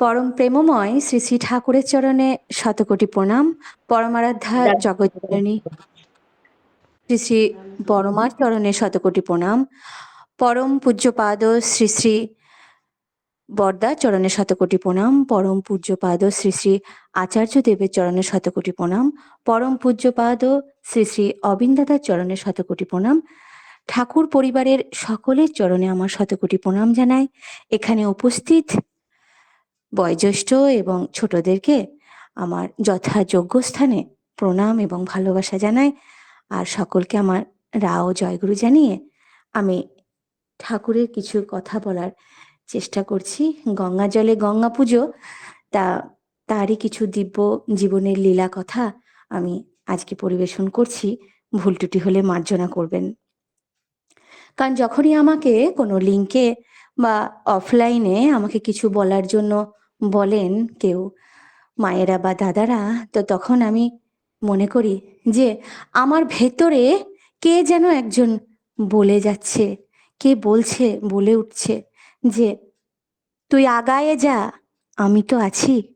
পরম প্রেমময় শ্রী শ্রী ঠাকুরের চরণে শতকোটি প্রণাম। পরমারাধ্যা জগৎজননী শ্রী শ্রী পরমার চরণে শতকোটি প্রণাম। পরম পূজ্যপাদ শ্রী শ্রী বরদা চরণে শতকোটি প্রণাম। পরম পূজ্যপাদ শ্রী শ্রী আচার্য দেবের চরণে শতকোটি প্রণাম। পরম পূজ্যপাদ শ্রী শ্রী অবিন্দাদার চরণে শতকোটি প্রণাম। ঠাকুর পরিবারের সকলের চরণে আমার শতকোটি প্রণাম জানাই। এখানে উপস্থিত বয়োজ্যেষ্ঠ এবং ছোটদেরকে আমার যথাযোগ্য স্থানে প্রণাম এবং ভালোবাসা জানাই। আর সকলকে আমার রাও জয়গুরু জানিয়ে আমি ঠাকুরের কিছু কথা বলার চেষ্টা করছি। গঙ্গা জলে গঙ্গা পুজো, তা, তারই কিছু দিব্য জীবনের লীলা কথা আমি আজকে পরিবেশন করছি। ভুল ত্রুটি হলে মার্জনা করবেন। কারণ যখনই আমাকে কোনো লিঙ্কে বা অফলাইনে আমাকে কিছু বলার জন্য বলেন কেউ। মায়েরা বা দাদারা, তো তখন আমি মনে করি যে, আমার ভেতরে কে যেন একজন বলে যাচ্ছে, কে বলছে, বলে উঠছে যে, তুই আগায়ে যা, আমি তো আছি।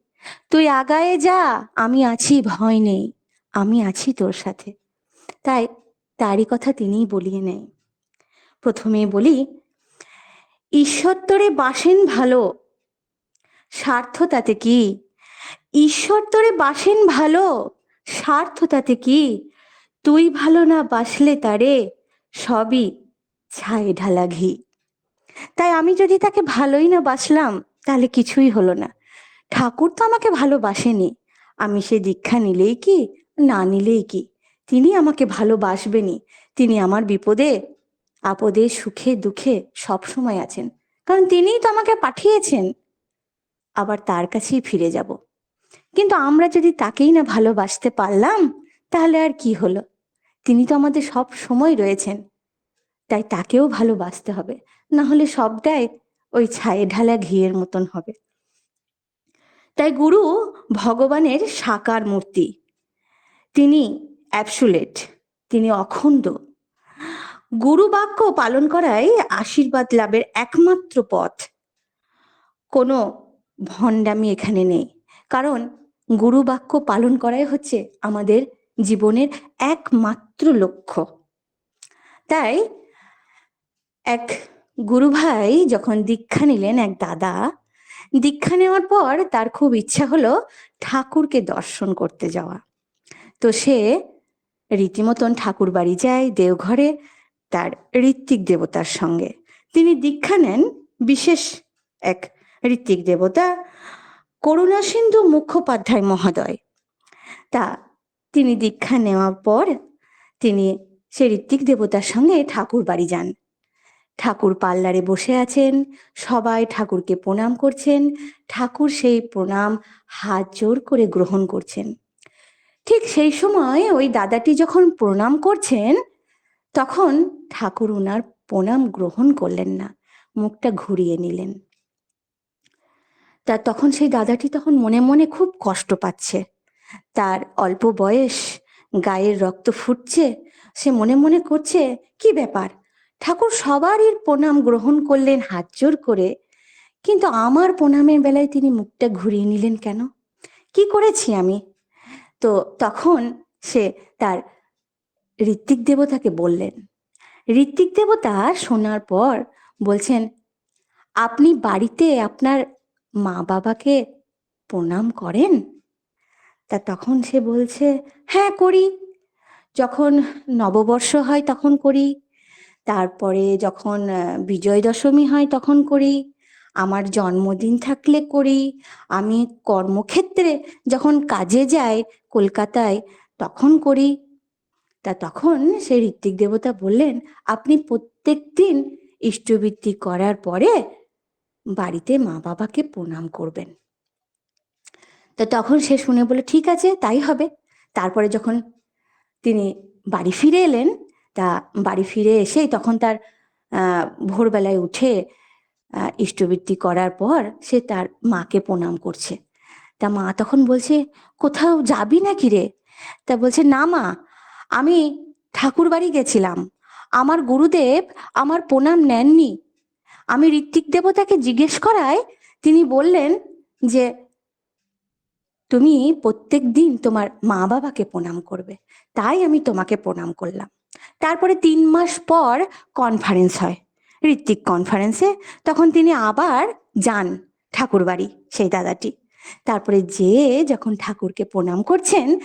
তুই আগায়ে যা, আমি আছি, ভয় নেই, আমি আছি তোর সাথে। তাই তারই কথা তিনিই বলিয়ে নেয়। প্রথমে বলি, ঈশ্বর তোরে বাসেন ভালো স্বার্থ তাতে কি? ঈশ্বর তোরে বাসেন ভালো, স্বার্থ তাতে কি? তুই ভালো না বাসলে তারে সবই ছায়ে ঢালা ঘি। তাই আমি যদি তাকে ভালোই না বাসলাম, তাহলে কিছুই হলো না। ঠাকুর তো আমাকে ভালোবাসেনি আমি সে দীক্ষা নিলেই কি, না নিলেই কি? তিনি আমাকে ভালোবাসবেনই তিনি আমার বিপদে, আপদে সুখে দুঃখে সবসময় আছেন। কারণ তিনিই তো আমাকে পাঠিয়েছেন। আবার তার কাছেই ফিরে যাব। কিন্তু আমরা যদি তাকেই না ভালোবাসতে পারলাম, তাহলে আর কি হলো? তিনি তো আমাদের সব সময় রয়েছেন। তাই তাকেও ভালোবাসতে হবে। না হলে সবটাই ওই ছায়ে ঢালা ঘিয়ের মতন হবে। তাই গুরু ভগবানের সাকার মূর্তি। তিনি অ্যাবসুলেট, তিনি অখণ্ড। গুরু বাক্য পালন করাই আশীর্বাদ লাভের একমাত্র পথ। কোনো ভণ্ডামি এখানে নেই। কারণ গুরু বাক্য পালন করাই হচ্ছে আমাদের জীবনের একমাত্র লক্ষ্য। তাই এক গুরু ভাই যখন দীক্ষা নিলেন এক দাদা, দীক্ষা নেওয়ার পর তার খুব ইচ্ছা হলো ঠাকুরকে দর্শন করতে যাওয়া। তো সে রীতিমতন ঠাকুর বাড়ি যায় দেওঘরে তার ঋত্বিক দেবতার সঙ্গে। তিনি দীক্ষা নেন বিশেষ এক ঋত্বিক দেবতা, করুণা সিন্ধু মুখোপাধ্যায় মহোদয়। তা তিনি দীক্ষা নেওয়ার পর তিনি সে ঋত্বিক দেবতার সঙ্গে ঠাকুর বাড়ি যান। ঠাকুর পাল্লারে বসে আছেন, সবাই ঠাকুরকে প্রণাম করছেন, ঠাকুর সেই প্রণাম হাত জোর করে গ্রহণ করছেন। ঠিক সেই সময় ওই দাদাটি যখন প্রণাম করছেন, তখন ঠাকুর ওনার প্রণাম গ্রহণ করলেন না, মুখটা ঘুরিয়ে নিলেন। তা তখন সেই দাদাটি তখন মনে মনে খুব কষ্ট পাচ্ছে। তার অল্প বয়স, গায়ের রক্ত ফুটছে, সে মনে মনে করছে, কি ব্যাপার? ঠাকুর সবারই প্রণাম গ্রহণ করলেন হাত জোর করে, কিন্তু আমার প্রণামের বেলায় তিনি মুখটা ঘুরিয়ে নিলেন কেন? কি করেছি আমি? তো তখন সে তার ঋত্বিক দেবতাকে বললেন। ঋত্বিক দেবতা শোনার পর বলছেন, আপনি বাড়িতে আপনার মা বাবাকে প্রণাম করেন? তা তখন সে বলছে হ্যাঁ করি। যখন নববর্ষ হয় তখন করি, তারপরে যখন বিজয় দশমী হয় তখন করি, আমার জন্মদিন থাকলে করি, আমি কর্মক্ষেত্রে যখন কাজে যাই কলকাতায় তখন করি। তা তখন সেই ঋত্বিক দেবতা বললেন, আপনি প্রত্যেক দিন ইষ্টবৃত্তি করার পরে বাড়িতে মা বাবাকে প্রণাম করবেন। তো তখন সে শুনে বলে ঠিক আছে, তাই হবে। তারপরে যখন তিনি বাড়ি ফিরে এলেন, তা বাড়ি ফিরে এসেই তখন তার ভোরবেলায় উঠে ইষ্টবৃত্তি করার পর সে তার মাকে প্রণাম করছে। তা মা তখন বলছে, কোথাও যাবি নাকি রে? তা বলছে, না মা, আমি ঠাকুর বাড়ি গেছিলাম। আমার গুরুদেব আমার প্রণাম নেননি। আমি ঋত্বিক দেবতাকে জিজ্ঞেস করায় তিনি বললেন যে, তুমি প্রত্যেক দিন তোমার মা বাবাকে প্রণাম করবে। তাই আমি তোমাকে প্রণাম করলাম। তারপরে তিন মাস পর কনফারেন্স হয়। ঋত্বিক কনফারেন্সে তখন তিনি আবার যান ঠাকুর বাড়ি সেই দাদাটি। তারপরে যে যখন ঠাকুরকে প্রণাম করছেন,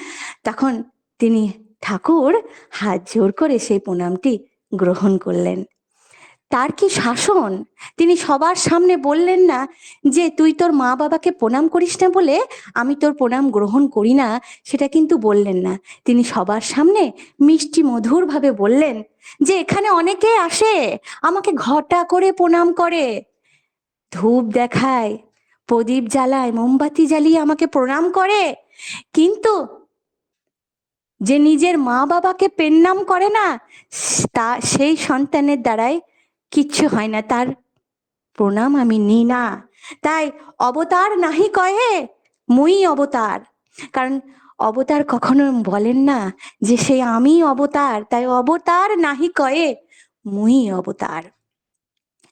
তখন তিনি ঠাকুর হাত জোর করে সেই প্রণামটি গ্রহণ করলেন। তার কি শাসন? তিনি সবার সামনে বললেন না যে, তুই তোর মা বাবাকে প্রণাম করিস না বলে আমি তোর প্রণাম গ্রহণ করি না? সেটা কিন্তু বললেন না। তিনি সবার সামনে মিষ্টি মধুরভাবে বললেন যে, এখানে অনেকে আসে, আমাকে ঘটা করে প্রণাম করে। ধূপ দেখায়, প্রদীপ জ্বালায়, মোমবাতি জ্বালিয়ে আমাকে প্রণাম করে। কিন্তু যে নিজের মা বাবাকে পেন্নাম করে না, তা, সেই সন্তানের দ্বারাই কিচ্ছু হয় না। তার প্রণাম আমি নিই না। তাই অবতার নাহি কহে মুই অবতার। কারণ অবতার কখনো বলেন না যে সে আমি অবতার। তাই অবতার নাহি কয়ে মুই অবতার।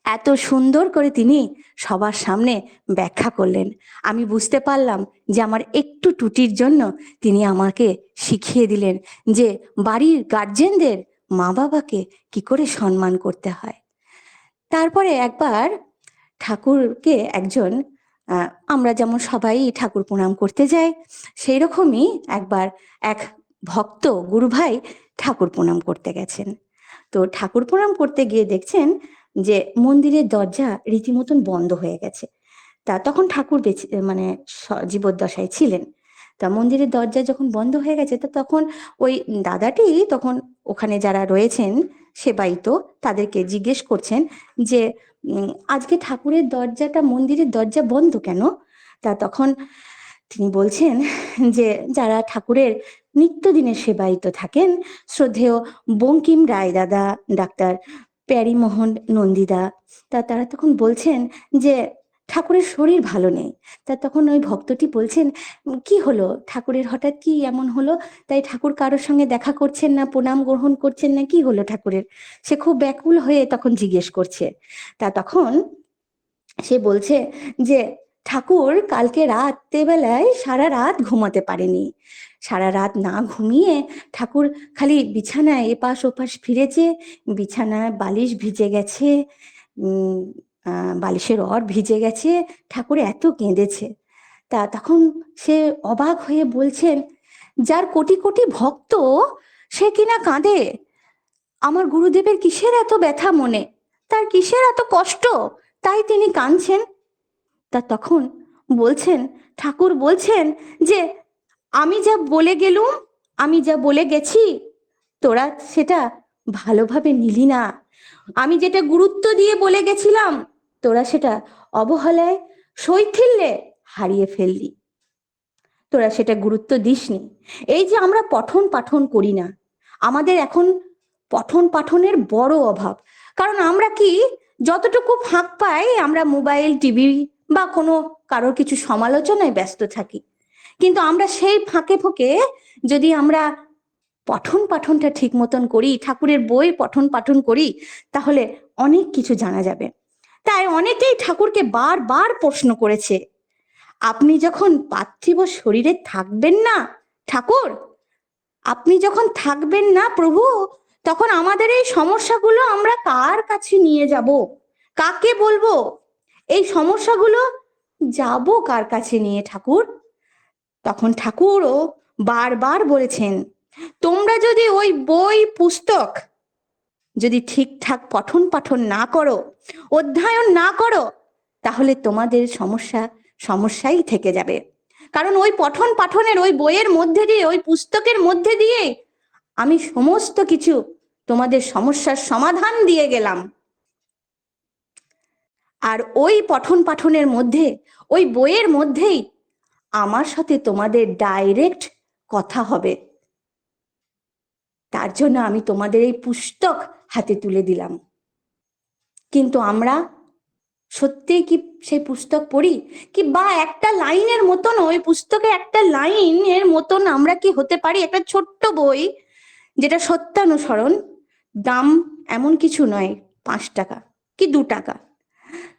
এত সুন্দর করে তিনি সবার সামনে ব্যাখ্যা করলেন। আমি বুঝতে পারলাম যে আমার একটু টুটির জন্য তিনি আমাকে শিখিয়ে দিলেন যে বাড়ির গার্জেনদের মা বাবাকে কি করে সম্মান করতে হয়। তারপরে একবার ঠাকুরকে একজন আমরা যেমন সবাই ঠাকুর প্রণাম করতে যাই সেই রকমই একবার এক ভক্ত গুরু ভাই ঠাকুর প্রণাম করতে গেছেন। তো ঠাকুর প্রণাম করতে গিয়ে দেখছেন যে মন্দিরের দরজা রীতিমতন বন্ধ হয়ে গেছে। তা তখন ঠাকুর বেঁচে মানে জীবদ্দশায় ছিলেন। তা মন্দিরের দরজা যখন বন্ধ হয়ে গেছে, তা তখন ওই দাদাটি তখন ওখানে যারা রয়েছেন সেবায়িত তাদেরকে জিজ্ঞেস করছেন যে আজকে ঠাকুরের দরজাটা, মন্দিরের দরজা বন্ধ কেন? তা তখন তিনি বলছেন যে, যারা ঠাকুরের নিত্যদিনের সেবায়িত থাকেন, শ্রদ্ধেয় বঙ্কিম রায় দাদা, ডাক্তার প্যারিমোহন নন্দিদা, তা তারা তখন বলছেন যে ঠাকুরের শরীর ভালো নেই। তা তখন ওই ভক্তটি বলছেন "উম, কি হলো? ঠাকুরের হঠাৎ কি এমন হলো? তাই ঠাকুর কারোর সঙ্গে দেখা করছেন না প্রণাম গ্রহণ করছেন না কি হলো ঠাকুরের? সে খুব ব্যাকুল হয়ে তখন জিজ্ঞেস করছে। তা তখন সে বলছে যে ঠাকুর কালকে রাত্রেবেলায় সারা রাত ঘুমাতে পারেনি। সারা রাত না ঘুমিয়ে ঠাকুর খালি বিছানায় এপাশ ওপাশ ফিরেছে বিছানায় বালিশ ভিজে গেছে বালিশের অর ভিজে গেছে, ঠাকুর এত কেঁদেছে। তা তখন সে অবাক হয়ে বলছেন, যার কোটি কোটি ভক্ত, সে কিনা কাঁদে? আমার গুরুদেবের কিসের এত ব্যথা মনে? তার কিসের এত কষ্ট? তাই তিনি কাঁদছেন? তা তখন বলছেন, ঠাকুর বলছেন যে, আমি যা বলে গেলুম, আমি যা বলে গেছি, তোরা সেটা ভালোভাবে নিলি না। আমি যেটা গুরুত্ব দিয়ে বলে গেছিলাম তোরা সেটা অবহেলায় শৈথিল্যে হারিয়ে ফেললি। তোরা সেটা গুরুত্ব দিসনি। এই যে আমরা পঠন পাঠন করি না, আমাদের এখন পঠন পাঠনের বড় অভাব। কারণ আমরা কি, যতটুকু ফাঁক পাই আমরা মোবাইল, টিভি বা কোনো কারোর কিছু সমালোচনায় ব্যস্ত থাকি। কিন্তু আমরা সেই ফাঁকে ফোঁকে যদি আমরা পঠন পাঠনটা ঠিক মতন করি, ঠাকুরের বই পঠন পাঠন করি, তাহলে অনেক কিছু জানা যাবে। তাই অনেকেই ঠাকুরকে বারবার প্রশ্ন করেছে। আপনি যখন পার্থিব শরীরে থাকবেন না, ঠাকুর, আপনি যখন থাকবেন না প্রভু, তখন আমাদের এই সমস্যাগুলো আমরা কার কাছে নিয়ে যাব? কাকে বলব? এই সমস্যাগুলো যাব কার কাছে নিয়ে ঠাকুর? তখন ঠাকুরও বারবার বলেছেন, তোমরা যদি ওই বই পুস্তক যদি ঠিকঠাক পঠন পাঠন না করো, অধ্যয়ন না করো, তাহলে তোমাদের সমস্যা সমস্যাই থেকে যাবে। কারণ ওই পঠন পাঠনের ওই বইয়ের মধ্যে দিয়ে, ওই পুস্তকের মধ্যে দিয়ে আমি সমস্ত কিছু তোমাদের সমস্যার সমাধান দিয়ে গেলাম। আর ওই পঠন পাঠনের মধ্যে, ওই বইয়ের মধ্যেই আমার সাথে তোমাদের ডাইরেক্ট কথা হবে। তার জন্য আমি তোমাদের এই পুস্তক হাতে তুলে দিলাম। কিন্তু আমরা সত্যিই কি সেই পুস্তক পড়ি? কি বা একটা লাইনের মতন ওই পুস্তকে একটা লাইনের মতন আমরা কি হতে পারি? একটা ছোট্ট বই যেটা সত্যানুসরণ, দাম এমন কিছু নয়, পাঁচ টাকা কি দু টাকা।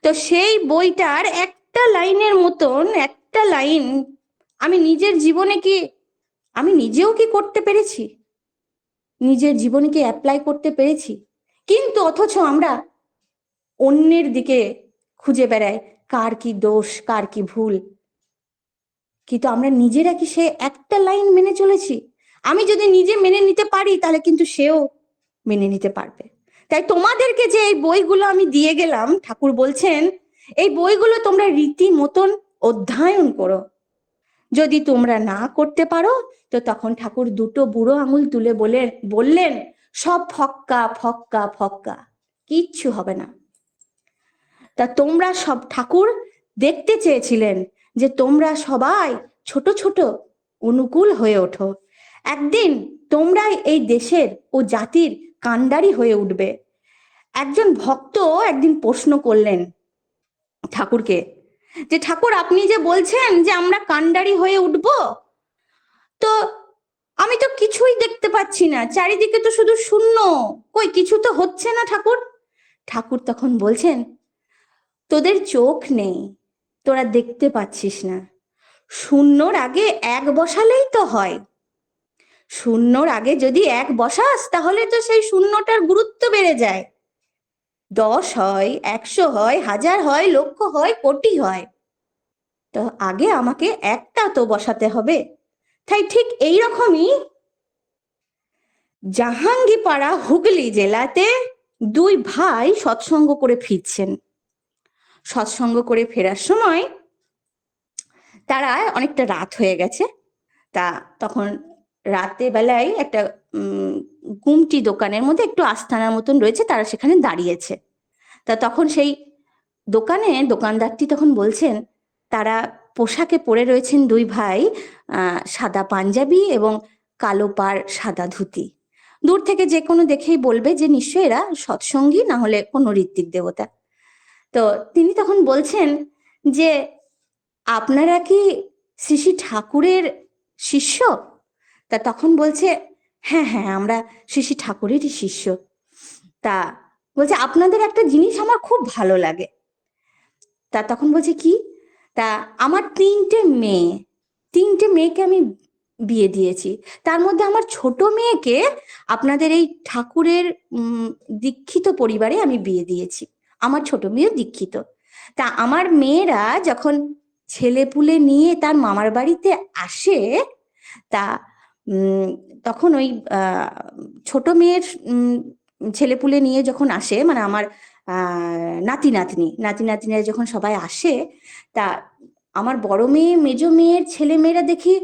তো সেই বইটার একটা লাইনের মতন একটা লাইন আমি নিজের জীবনে কি, আমি নিজেও কি করতে পেরেছি? নিজের জীবনে কি অ্যাপ্লাই করতে পেরেছি। কিন্তু অথচ আমরা অন্যের দিকে খুঁজে বেড়াই, কার কি দোষ, কার কি ভুল। কিন্তু আমরা নিজেরা কি সে একটা লাইন মেনে চলেছি? আমি যদি নিজে মেনে নিতে পারি, তাহলে কিন্তু সেও মেনে নিতে পারবে। তাই তোমাদেরকে যে এই বইগুলো আমি দিয়ে গেলাম, ঠাকুর বলছেন, এই বইগুলো তোমরা রীতি মতন অধ্যয়ন করো। যদি তোমরা না করতে পারো, তো তখন ঠাকুর দুটো বুড়ো আঙুল তুলে বলে, বললেন, সব ফক্কা ফক্কা ফক্কা, কিচ্ছু হবে না। তা তোমরা সব ঠাকুর দেখতে চেয়েছিলেন যে তোমরা সবাই ছোট ছোট অনুকূল হয়ে ওঠো। একদিন তোমরাই এই দেশের ও জাতির কাণ্ডারি হয়ে উঠবে। একজন ভক্ত একদিন প্রশ্ন করলেন ঠাকুরকে যে ঠাকুর, আপনি যে বলছেন যে আমরা কান্ডারি হয়ে উঠব, তো আমি তো কিছুই দেখতে পাচ্ছি না। চারিদিকে তো শুধু শূন্য। কই, কিছু তো হচ্ছে না ঠাকুর? ঠাকুর তখন বলছেন, তোদের চোখ নেই, তোরা দেখতে পাচ্ছিস না। শূন্যর আগে এক বসালেই তো হয়। শূন্যর আগে যদি এক বসাস, তাহলে তো সেই শূন্যটার গুরুত্ব বেড়ে যায়। দশ হয়, একশো হয়, হাজার হয়, লক্ষ হয়, কোটি হয়। তো আগে আমাকে একটা তো বসাতে হবে। তাই ঠিক এই রকমই জাহাঙ্গীপাড়া হুগলি জেলাতে দুই ভাই সৎসঙ্গ করে ফিরছেন। সৎসঙ্গ করে ফেরার সময় তারা অনেকটা রাত হয়ে গেছে। তা তখন রাতে বেলায় একটা গুমটি দোকানের মধ্যে একটু আস্থানার মতন রয়েছে, তারা সেখানে দাঁড়িয়েছে। তা তখন সেই দোকানে, দোকানদারটি তখন বলছেন, তারা পোশাকে পরে রয়েছেন দুই ভাই সাদা পাঞ্জাবি এবং কালো পাড় সাদা ধুতি। দূর থেকে যে কোনো দেখেই বলবে যে নিশ্চয়ই এরা সৎসঙ্গী, না হলে কোনো ঋত্বিক দেবতা। তো তিনি তখন বলছেন যে, আপনারা কি শ্রী শ্রী ঠাকুরের শিষ্য? তা তখন বলছে হ্যাঁ হ্যাঁ আমরা শ্রী শ্রী ঠাকুরেরই শিষ্য। তা বলছে, আপনাদের একটা জিনিস আমার খুব ভালো লাগে। তা তখন বলছে, কি? তা, আমার তিনটে মেয়ে, তিনটে মেয়েকে আমি বিয়ে দিয়েছি। তার মধ্যে আমার ছোট মেয়েকে আপনাদের এই ঠাকুরের দীক্ষিত পরিবারে আমি বিয়ে দিয়েছি। আমার ছোট মেয়েও দীক্ষিত। তা আমার মেয়েরা যখন ছেলেপুলে নিয়ে তার মামার বাড়িতে আসে, তা তখন ওই ছোট মেয়ের ছেলেপুলে নিয়ে যখন আসে মানে আমার নাতি নাতনি, নাতি নাতনিরা যখন সবাই আসে, তা আমার বড় মেয়ে, মেজ মেয়ের ছেলে মেয়েরা দেখি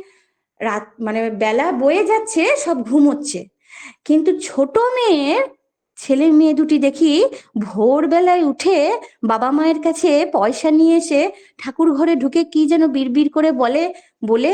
রাত মানে বেলা বয়ে যাচ্ছে, সব ঘুমোচ্ছে। কিন্তু ছোট মেয়ের ছেলে মেয়ে দুটি দেখি ভোরবেলায় উঠে বাবা মায়ের কাছে পয়সা নিয়ে এসে ঠাকুর ঘরে ঢুকে কি যেন বিড়বিড় করে বলে বলে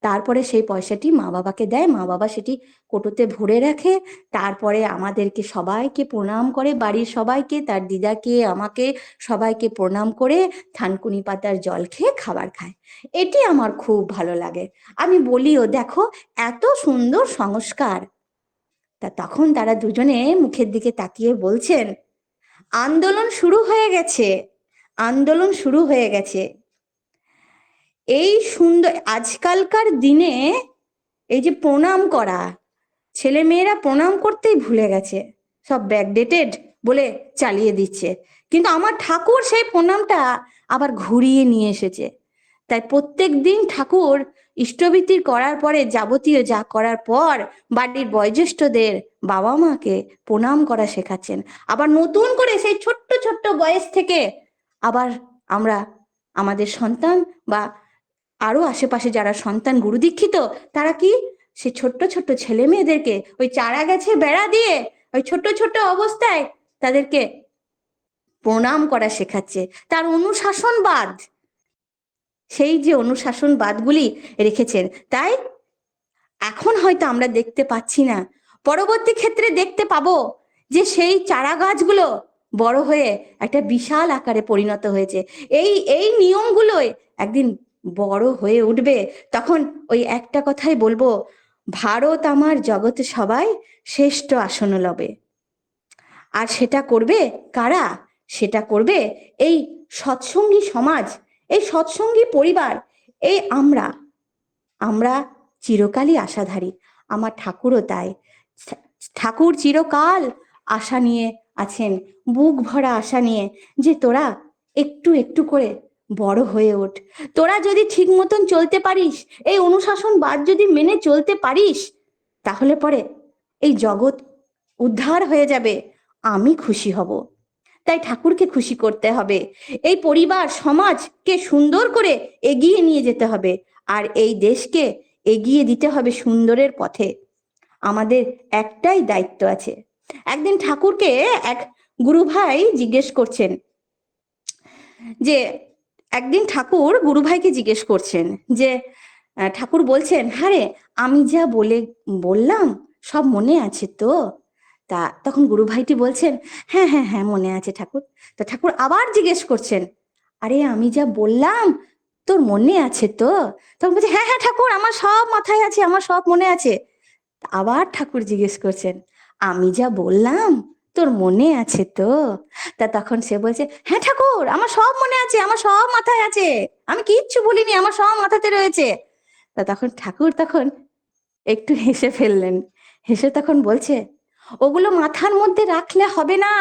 তারপরে সেই পয়সাটি মা বাবাকে দেয়। মা বাবা সেটি কোটোতে ভরে রাখে। তারপরে আমাদেরকে সবাইকে প্রণাম করে, বাড়ির সবাইকে, তার দিদাকে, আমাকে সবাইকে প্রণাম করে থানকুনি পাতার জল খেয়ে খাবার খায়। এটি আমার খুব ভালো লাগে। আমি বলিও, দেখো, এত সুন্দর সংস্কার। তা তখন তারা দুজনে মুখের দিকে তাকিয়ে বলছেন, আন্দোলন শুরু হয়ে গেছে। আন্দোলন শুরু হয়ে গেছে। এই সুন্দর, আজকালকার দিনে এই যে প্রণাম করা ছেলে মেয়েরা প্রণাম করতেই ভুলে গেছে, সব ব্যাকডেটেড বলে চালিয়ে দিচ্ছে। কিন্তু আমার ঠাকুর সেই প্রণামটা আবার ঘুরিয়ে নিয়ে এসেছে। তাই প্রত্যেক দিন ঠাকুর ইষ্টভীতির করার পরে, যাবতীয় যা করার পর, বাড়ির বয়োজ্যেষ্ঠদের বাবা মাকে প্রণাম করা শেখাচ্ছেন। আবার নতুন করে সেই ছোট্ট ছোট্ট বয়স থেকে আবার আমরা আমাদের সন্তান বা আরও আশেপাশে যারা সন্তান গুরু দীক্ষিত, তারা কি সে ছোট্ট ছোট্ট ছেলে মেয়েদেরকে ওই চারা গাছে বেড়া দিয়ে ওই ছোট্ট ছোট্ট অবস্থায় তাদেরকে প্রণাম করা শেখাচ্ছে? তার অনুশাসনবাদ, সেই যে অনুশাসনবাদগুলি রেখেছেন, তাই এখন হয়তো আমরা দেখতে পাচ্ছি না। পরবর্তী ক্ষেত্রে দেখতে পাবো যে সেই চারা গাছগুলো বড় হয়ে একটা বিশাল আকারে পরিণত হয়েছে। এই এই নিয়মগুলোই একদিন বড় হয়ে উঠবে, তখন ওই একটা কথাই বলব, ভারত আমার জগতে সবাই শ্রেষ্ঠ আসন লবে। আর সেটা করবে কারা? সেটা করবে এই সৎসঙ্গী সমাজ, এই সৎসঙ্গী পরিবার, এই আমরা। আমরা চিরকালই আশাধারী, আমার ঠাকুরও তাই। ঠাকুর চিরকাল আশা নিয়ে আছেন, বুক ভরা আশা নিয়ে, যে তোরা একটু একটু করে বড় হয়ে ওঠ। তোরা যদি ঠিক মতন চলতে পারিস, এই অনুশাসন বাদ যদি মেনে চলতে পারিস, তাহলে পরে এই জগৎ উদ্ধার হয়ে যাবে। আমি খুশি হব। তাই ঠাকুরকে খুশি করতে হবে। এই পরিবার, সমাজকে সুন্দর করে এগিয়ে নিয়ে যেতে হবে আর এই দেশকে এগিয়ে দিতে হবে সুন্দরের পথে। আমাদের একটাই দায়িত্ব আছে। একদিন ঠাকুরকে এক গুরু ভাই জিজ্ঞেস করছেন যে একদিন ঠাকুর গুরু ভাইকে জিজ্ঞেস করছেন যে ঠাকুর বলছেন হ্যাঁ আমি যা বলে, বললাম, সব মনে আছে তো? তা তখন গুরু ভাইটি বলছেন হ্যাঁ হ্যাঁ হ্যাঁ মনে আছে ঠাকুর। তো ঠাকুর আবার জিজ্ঞেস করছেন, আরে, আমি যা বললাম, তোর মনে আছে তো? তখন বলছে হ্যাঁ হ্যাঁ ঠাকুর, আমার সব মাথায় আছে, আমার সব মনে আছে। আবার ঠাকুর জিজ্ঞেস করছেন, আমি যা বললাম তোর মনে আছে তো? তা তখন সে বলছে হ্যাঁ ঠাকুর, আমার সব মনে আছে, আমার সব মাথায় আছে। আমি কিচ্ছু বলিনি আমার সব মাথাতে রয়েছে। তা তখন ঠাকুর তখন একটু হেসে ফেললেন। হেসে তখন বলছে, ওগুলো মাথার মধ্যে রাখলে হবে না।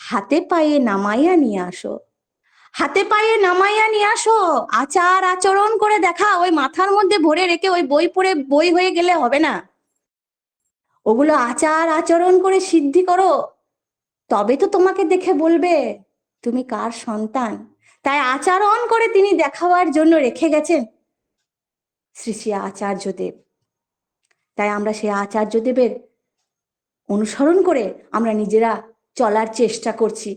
হাতে পায়ে নামাইয়া নিয়ে আসো। হাতে পায়ে নামাইয়া নিয়ে আসো। আচার আচরণ করে দেখা, ওই মাথার মধ্যে ভরে রেখে ওই বই পড়ে বই হয়ে গেলে হবে না। ওগুলো আচার আচরণ করে সিদ্ধি করো। তবে তো তোমাকে দেখে বলবে, তুমি কার সন্তান? তাই আচরণ করে তিনি দেখাবার জন্য রেখে গেছেন শ্রী শ্রী আচার্যদেব। তাই আমরা সেই আচার্যদেবের অনুসরণ করে আমরা নিজেরা চলার চেষ্টা করছি।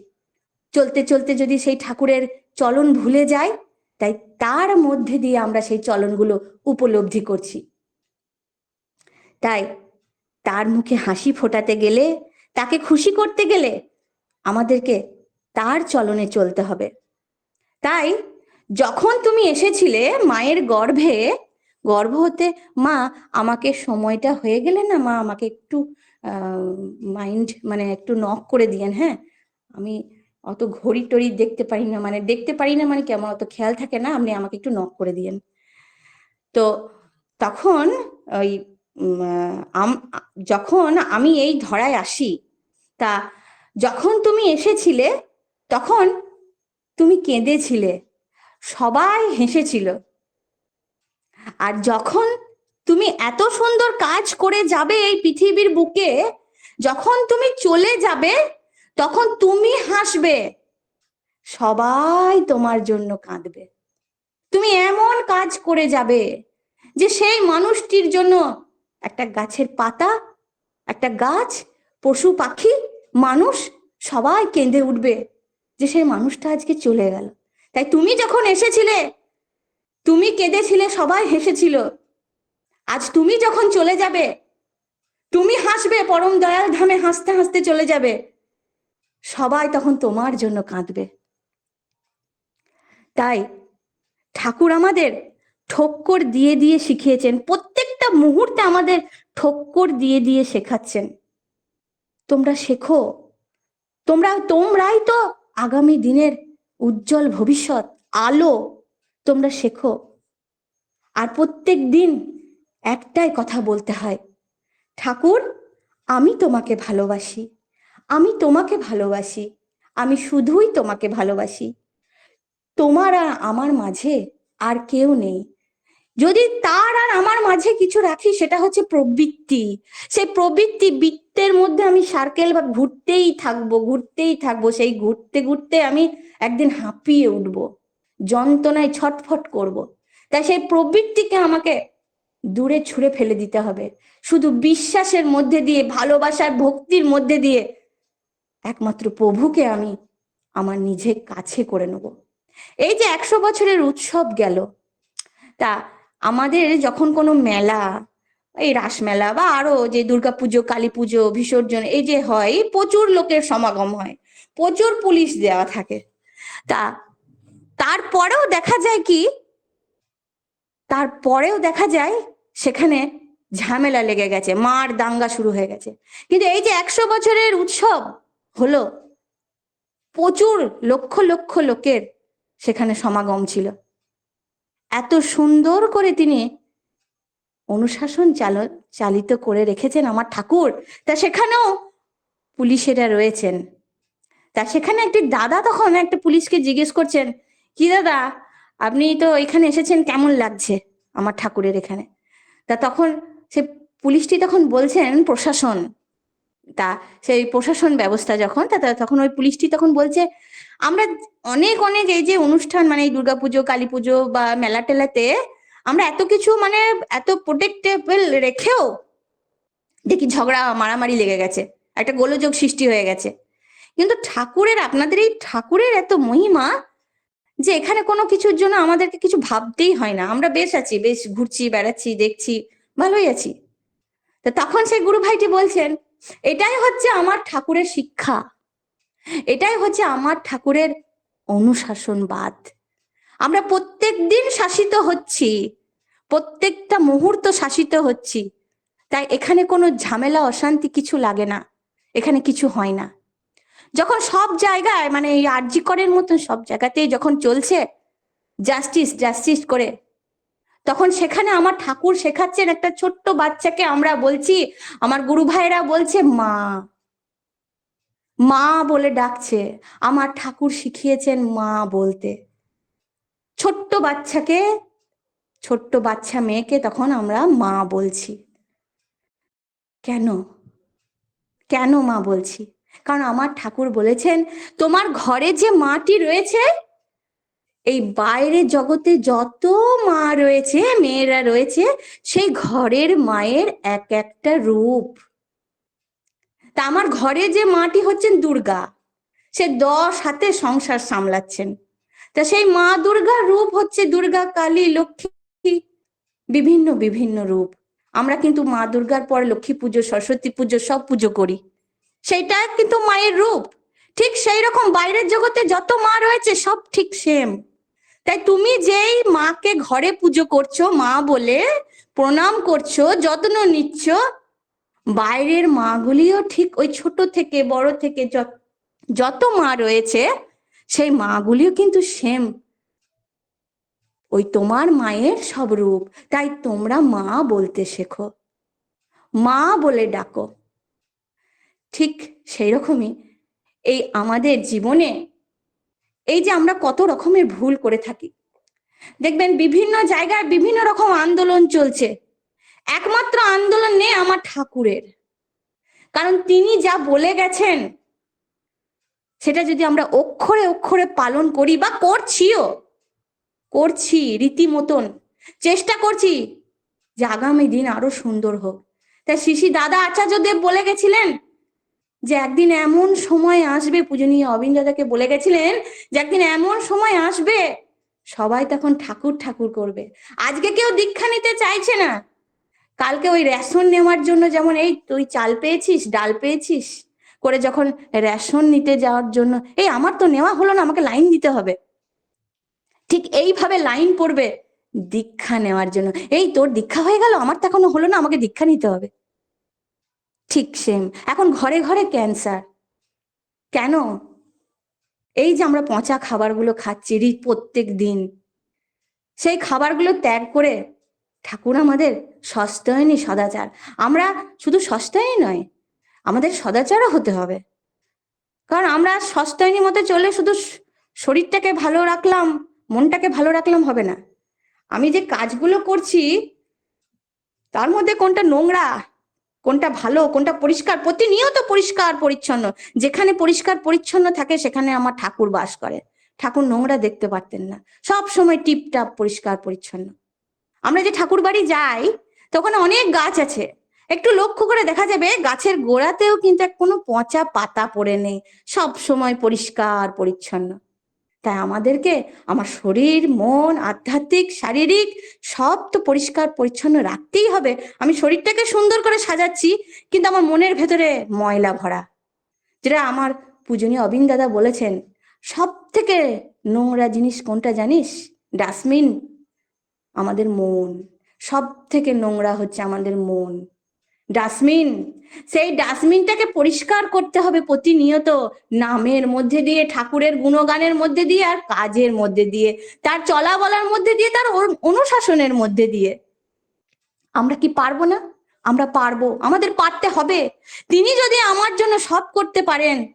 চলতে চলতে যদি সেই ঠাকুরের চলন ভুলে যায় তাই তার মধ্যে দিয়ে আমরা সেই চলনগুলো উপলব্ধি করছি। তাই তার মুখে হাসি ফোটাতে গেলে তাকে খুশি করতে গেলে আমাদেরকে তার চলনে চলতে হবে। তাই যখন তুমি এসেছিলে মায়ের গর্ভে, গর্ভ হতে মা আমাকে সময়টা হয়ে গেলে না, মা আমাকে একটু মাইন্ড মানে একটু নক করে দিয়েন হ্যাঁ? আমি অত ঘড়ি টড়ি দেখতে পারি না মানে দেখতে পারি না মানে কেমন অত খেয়াল থাকে না, আপনি আমাকে একটু নক করে দিয়েন। তো তখন ওই যখন আমি এই ধরায় আসি, তা যখন তুমি এসেছিলে, তখন তুমি কেঁদেছিলে, সবাই হেসেছিল। আর যখন তুমি এত সুন্দর কাজ করে যাবে এই পৃথিবীর বুকে, যখন তুমি চলে যাবে, তখন তুমি হাসবে, সবাই তোমার জন্য কাঁদবে। তুমি এমন কাজ করে যাবে যে সেই মানুষটির জন্য একটা গাছের পাতা, একটা গাছ, পশু, পাখি, মানুষ, সবাই কেঁদে উঠবে যে সেই মানুষটা আজকে চলে গেল। তাই তুমি যখন এসেছিলে, তুমি কেঁদেছিলে, সবাই হেসেছিল। আজ তুমি যখন চলে যাবে, তুমি হাসবে, পরম দয়াল ধামে হাসতে হাসতে চলে যাবে। সবাই তখন তোমার জন্য কাঁদবে। তাই ঠাকুর আমাদের ঠক্কর দিয়ে দিয়ে শিখিয়েছেন। প্রত্যেকটা মুহূর্তে আমাদের ঠক্কর দিয়ে দিয়ে শেখাচ্ছেন। তোমরা শেখো। তোমরা, তোমরাই তো আগামী দিনের উজ্জ্বল ভবিষ্যৎ, আলো। তোমরা শেখো। আর প্রত্যেক দিন একটাই কথা বলতে হয়। ঠাকুর, আমি তোমাকে ভালোবাসি। আমি তোমাকে ভালোবাসি। আমি শুধুই তোমাকে ভালোবাসি। তোমার আর আমার মাঝে আর কেউ নেই। যদি তার আর আমার মাঝে কিছু রাখি, সেটা হচ্ছে প্রবৃত্তি। সেই প্রবৃত্তি বৃত্তের মধ্যে আমি সার্কেল বা ঘুরতেই থাকব ঘুরতেই থাকব। সেই ঘুরতে ঘুরতে আমি একদিন হাঁপিয়ে উঠব, যন্ত্রণায় ছটফট করব। তাই সেই প্রবৃত্তিকে আমাকে দূরে ছুঁড়ে ফেলে দিতে হবে। শুধু বিশ্বাসের মধ্যে দিয়ে, ভালোবাসার ভক্তির মধ্যে দিয়ে একমাত্র প্রভুকে আমি আমার নিজের কাছে করে নেব। এই যে একশো বছরের উৎসব গেল, তা আমাদের যখন কোনো মেলা, এই রাসমেলা বা আরও যে দুর্গাপুজো কালী পুজো, বিসর্জন, এই যে হয়, প্রচুর লোকের সমাগম হয়। প্রচুর পুলিশ দেওয়া থাকে। তা, তারপরেও দেখা যায় কি, তারপরেও দেখা যায় সেখানে ঝামেলা লেগে গেছে, মার দাঙ্গা শুরু হয়ে গেছে। কিন্তু এই যে একশো বছরের উৎসব হলো, প্রচুর লক্ষ লক্ষ লোকের সেখানে সমাগম ছিল। এত সুন্দর করে তিনি অনুশাসন চাল, চালিত করে রেখেছেন আমার ঠাকুর। তা সেখানেও পুলিশেরা রয়েছেন। তা সেখানে একটি দাদা তখন একটা পুলিশকে জিজ্ঞেস করছেন, কি দাদা, আপনি তো এখানে এসেছেন, কেমন লাগছে আমার ঠাকুরের এখানে? তা তখন সে পুলিশটি তখন বলছেন, প্রশাসন তা সেই প্রশাসন ব্যবস্থা যখন, তা তখন ওই পুলিশটি তখন বলছে, আমরা অনেক অনেক এই যে অনুষ্ঠান মানে এই দুর্গাপুজো কালী পুজো বা মেলা টেলাতে আমরা এত কিছু মানে এত প্রোটেক্টেবল রেখেও দেখি ঝগড়া, মারামারি লেগে গেছে, একটা গোলযোগ সৃষ্টি হয়ে গেছে। কিন্তু ঠাকুরের, আপনাদের এই ঠাকুরের এত মহিমা যে এখানে কোনো কিছুর জন্য আমাদেরকে কিছু ভাবতেই হয় না। আমরা বেশ আছি, বেশ ঘুরছি, বেড়াচ্ছি, দেখছি, ভালোই আছি। তো তখন সেই গুরু ভাইটি বলছেন এটাই হচ্ছে আমার ঠাকুরের শিক্ষা। এটাই হচ্ছে আমার ঠাকুরের অনুশাসনবাদ। আমরা প্রত্যেক দিন শাসিত হচ্ছি, প্রত্যেকটা মুহূর্ত শাসিত হচ্ছি, তাই এখানে কোনো ঝামেলা, অশান্তি কিছু লাগে না, এখানে কিছু হয় না। যখন সব জায়গায় মানে এই আর্যিকরের মতন সব জায়গাতেই যখন চলছে জাস্টিস জাস্টিস করে তখন সেখানে আমার ঠাকুর শেখাচ্ছেন একটা ছোট্ট বাচ্চাকে, আমরা বলছি, আমার গুরু ভাইরা বলছে, মা মা বলে ডাকছে, আমার ঠাকুর শিখিয়েছেন মা বলতে। ছোট্ট বাচ্চাকে, ছোট্ট বাচ্চা মেয়েকে তখন আমরা মা বলছি। কেন? কেন মা বলছি? কারণ আমার ঠাকুর বলেছেন, তোমার ঘরে যে মাটি রয়েছে এই বাইরের জগতে যত মা রয়েছে, মেয়েরা রয়েছে, সেই ঘরের মায়ের এক একটা রূপ। তা আমার ঘরে যে মাটি হচ্ছেন দুর্গা, সে দশ হাতে সংসার সামলাচ্ছেন। তা সেই মা দুর্গার রূপ হচ্ছে দুর্গা, কালী, লক্ষ্মী, বিভিন্ন বিভিন্ন রূপ। আমরা কিন্তু মা দুর্গার পর লক্ষ্মী পুজো, সরস্বতী পুজো, সব পুজো করি। সেইটা কিন্তু মায়ের রূপ। ঠিক সেই রকম বাইরের জগতে যত মা রয়েছে, সব ঠিক সেম তাই তুমি যেই মাকে ঘরে পুজো করছ, মা বলে প্রণাম করছ, যত্ন নিচ্ছ, বাইরের মাগুলিও ঠিক ওই ছোট থেকে, বড় থেকে যত- মা রয়েছে, সেই মাগুলিও কিন্তু সেম। ওই তোমার মায়ের সব রূপ। তাই তোমরা মা বলতে শেখো। মা বলে ডাকো। ঠিক সেই রকমই এই আমাদের জীবনে এই যে আমরা কত রকমের ভুল করে থাকি। দেখবেন বিভিন্ন জায়গায় বিভিন্ন রকম আন্দোলন চলছে। একমাত্র আন্দোলন নেই আমার ঠাকুরের। কারণ তিনি যা বলে গেছেন, সেটা যদি আমরা অক্ষরে অক্ষরে পালন করি বা করছিও, করছি রীতিমতন, চেষ্টা করছি যে আগামী দিন আরও সুন্দর হোক। তাই শিশি দাদা আচার্যদেব বলে গেছিলেন যে একদিন এমন সময় আসবে, পূজনীয় অবিন দাদাকে বলে গেছিলেন, যে একদিন এমন সময় আসবে, সবাই তখন ঠাকুর ঠাকুর করবে। আজকে কেউ দীক্ষা নিতে চাইছে না। কালকে ওই রেশন নেওয়ার জন্য যেমন, এই তুই চাল পেয়েছিস, ডাল পেয়েছিস? করে যখন রেশন নিতে যাওয়ার জন্য, এই আমার তো নেওয়া হলো না, আমাকে লাইন দিতে হবে। ঠিক এইভাবে লাইন পড়বে দীক্ষা নেওয়ার জন্য। এই তোর দীক্ষা হয়ে গেল? আমার তো এখনও হলো না, আমাকে দীক্ষা নিতে হবে। ঠিক সেম এখন ঘরে ঘরে ক্যান্সার কেন? এই যে আমরা পচা খাবারগুলো খাচ্ছি রি প্রত্যেক দিন। সেই খাবারগুলো ত্যাগ করে ঠাকুর আমাদের সস্তায়নী সদাচার। আমরা শুধু সস্তায়নী নয়, আমাদের সদাচারও হতে হবে। কারণ আমরা সস্তায়নী মতো চলে শুধু শরীরটাকে ভালো রাখলাম, মনটাকে ভালো রাখলাম হবে না। আমি যে কাজগুলো করছি, তার মধ্যে কোনটা নোংরা? কোনটা ভালো, কোনটা পরিষ্কার, প্রতিনিয়ত পরিষ্কার পরিচ্ছন্ন। যেখানে পরিষ্কার পরিচ্ছন্ন থাকে, সেখানে আমার ঠাকুর বাস করে। ঠাকুর নোংরা দেখতে পারতেন না। সব সময় টিপটাপ পরিষ্কার পরিচ্ছন্ন। আমরা যে ঠাকুর বাড়ি যাই, তখন অনেক গাছ আছে। একটু লক্ষ্য করে দেখা যাবে, গাছের গোড়াতেও কিন্তু কোনো পচা পাতা পড়ে নেই। সব সময় পরিষ্কার পরিচ্ছন্ন। তাই আমাদেরকে আমার শরীর, মন, আধ্যাত্মিক, শারীরিক সব তো পরিষ্কার, পরিচ্ছন্ন রাখতেই হবে। আমি শরীরটাকে সুন্দর করে সাজাচ্ছি, কিন্তু আমার মনের ভেতরে ময়লা ভরা। যেটা আমার পূজনীয় অবিন দাদা বলেছেন সব থেকে নোংরা জিনিস কোনটা জানিস? ডাস্টবিন? আমাদের মন। সব থেকে নোংরা হচ্ছে আমাদের মন। ডাস্টবিন। সেই ডাস্টবিনটাকে পরিষ্কার করতে হবে প্রতিনিয়ত নামের মধ্যে দিয়ে, ঠাকুরের গুণগানের মধ্যে দিয়ে আর কাজের মধ্যে দিয়ে। তার চলা বলার মধ্যে দিয়ে, তার অনুশাসনের মধ্যে দিয়ে। আমরা কি পারব না? আমরা পারব। আমাদের পারতে হবে। তিনি যদি আমার জন্য সব করতে পারেন,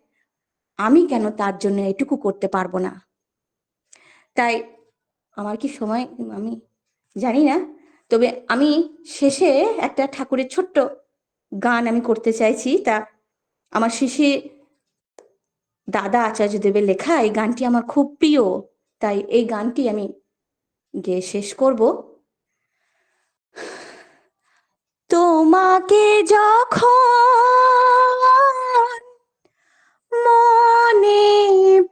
আমি কেন তার জন্য এটুকু করতে পারব না? তাই আমার কি সময়? আমি জানি না। তবে আমি শেষে একটা ঠাকুরের ছোট্ট গান আমি করতে চাইছি। তা আমার শিশি দাদা আচার্যদেবের লেখা, এই গানটি আমার খুব প্রিয়। তাই এই গানটি আমি গেয়ে শেষ করব। তোমাকে যখন মনে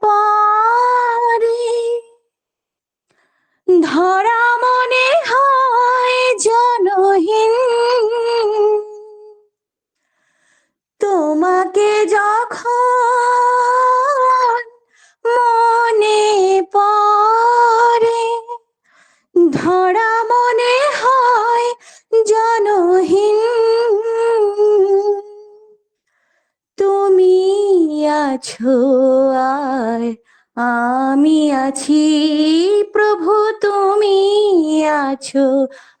পড়ে, ধরা মনে হয় যখন মনে পড়ে, ধরা মনে হয় জনহীন। তুমি আছো আর আমি আছি, প্রভু তুমি আছো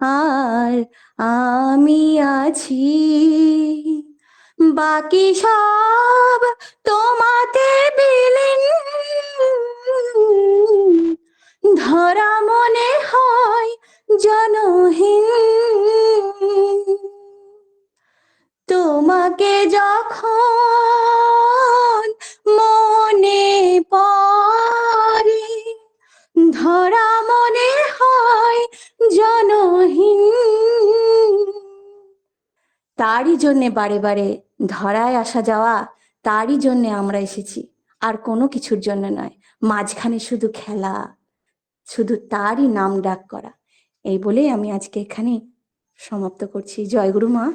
আর আমি আছি। বাকি সব তোমাতে বিলীন ধরা মনে হয় জনহীন। তোমাকে যখন মনে পড়ে, ধরা মনে হয় জনহীন। তারই জন্যে বারে বারে ধরায় আসা যাওয়া, তারই জন্যে আমরা এসেছি। আর কোনো কিছুর জন্য নয়, মাঝখানে শুধু খেলা, শুধু তারই নাম ডাক করা। এই বলেই আমি আজকে এখানে সমাপ্ত করছি। জয়গুরু মা।